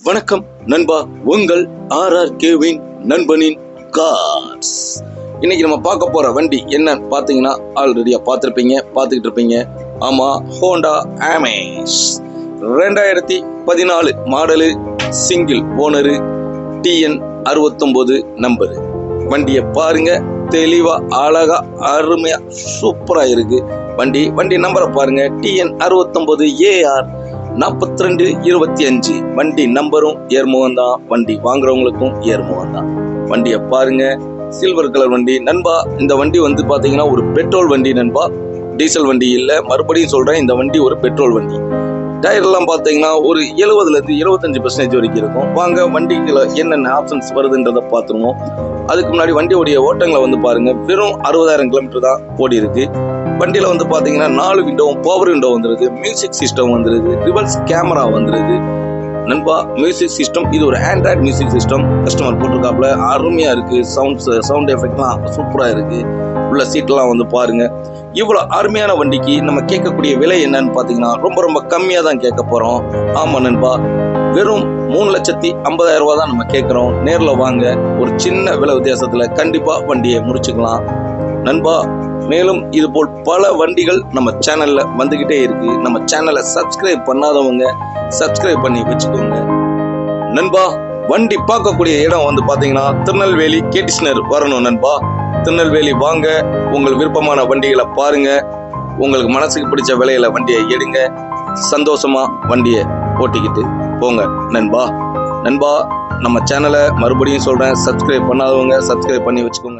வணக்கம் நண்பா. உங்கள் ஆர்ஆர் கேவின் நண்பனின் கார்ஸ். இன்னைக்கு நம்ம பார்க்க போற வண்டி என்னன்னு பார்த்தீங்கன்னா ஆல்ரெடியா பார்த்துருப்பீங்க பார்த்துக்கிட்டு இருப்பீங்க. ஆமா ஹோண்டா ஆமேஸ் ரெண்டாயிரத்தி பதினாலு மாடலு சிங்கிள் ஓனரு டிஎன் அறுபத்தொம்போது நம்பரு வண்டியை பாருங்க தெளிவா அழகா அருமையா சூப்பரா இருக்கு. வண்டி வண்டி நம்பரை பாருங்க டிஎன் அறுபத்தொம்போது ஏஆர் நாற்பத்தி ரெண்டு இருபத்தி அஞ்சு. வண்டி நம்பரும் ஏர்முகம் தான் வண்டி வாங்குறவங்களுக்கும் ஏர்முகம் தான் வண்டியை பாருங்க. சில்வர் கலர் வண்டி. நண்பா இந்த வண்டி வந்து பாத்தீங்கன்னா ஒரு பெட்ரோல் வண்டி நண்பா. டீசல் வண்டி இல்லை. மறுபடியும் சொல்றேன் இந்த வண்டி ஒரு பெட்ரோல் வண்டி. டயர் எல்லாம் பாத்தீங்கன்னா ஒரு எழுபதுல இருந்து இருபத்தஞ்சு பர்சன்டேஜ் வரைக்கும் இருக்கும். வாங்க வண்டிக்குள்ள என்னென்ன ஆப்ஷன்ஸ் வருதுன்றத பார்த்துருவோம் அதுக்கு முன்னாடி வண்டியோடைய ஓட்டங்களை வந்து பாருங்க. வெறும் அறுபதாயிரம் கிலோமீட்டர் தான் ஓடி இருக்கு வண்டியில் வந்து பார்த்தீங்கன்னா நாலு விண்டோவும் பவர் விண்டோ வந்துருது. மியூசிக் சிஸ்டம் வந்துருது. ரிவர்ஸ் கேமரா வந்துருது. நண்பா மியூசிக் சிஸ்டம் இது ஒரு ஆண்ட்ராய்ட் மியூசிக் சிஸ்டம் கஸ்டமர் போட்டிருக்காப்புல. அருமையா இருக்கு. சவுண்ட்ஸ் சவுண்ட் எஃபெக்ட்லாம் சூப்பராக இருக்கு. உள்ள சீட்லாம் வந்து பாருங்க. இவ்வளோ அருமையான வண்டிக்கு நம்ம கேட்கக்கூடிய விலை என்னன்னு பார்த்தீங்கன்னா ரொம்ப ரொம்ப கம்மியாக தான் கேட்க போகிறோம் ஆமாம் நண்பா வெறும் மூணு லட்சத்தி ஐம்பதாயிரம் ரூபா தான் நம்ம கேட்குறோம். நேரில் வாங்க. ஒரு சின்ன விலை வித்தியாசத்தில் கண்டிப்பாக வண்டியை முடிச்சுக்கலாம். நண்பா மேலும் இது போல் பல வண்டிகள் நம்ம சேனல்ல வந்துகிட்டே இருக்கு. நம்ம சேனலை சப்ஸ்கிரைப் பண்ணாதவங்க சப்ஸ்கிரைப் பண்ணி வச்சுக்கோங்க. நண்பா வண்டி பார்க்கக்கூடிய இடம் வந்து பாத்தீங்கன்னா திருநெல்வேலி கேட்டிஸ்னர் வரணும் நண்பா. திருநெல்வேலி வாங்க உங்கள் விருப்பமான வண்டிகளை பாருங்க. உங்களுக்கு மனசுக்கு பிடிச்ச விலையில வண்டியை எடுங்க. சந்தோஷமா வண்டியை ஓட்டிக்கிட்டு போங்க நண்பா. நண்பா நம்ம சேனலை மறுபடியும் சொல்றேன் சப்ஸ்கிரைப் பண்ணாதவங்க சப்ஸ்கிரைப் பண்ணி வச்சுக்கோங்க.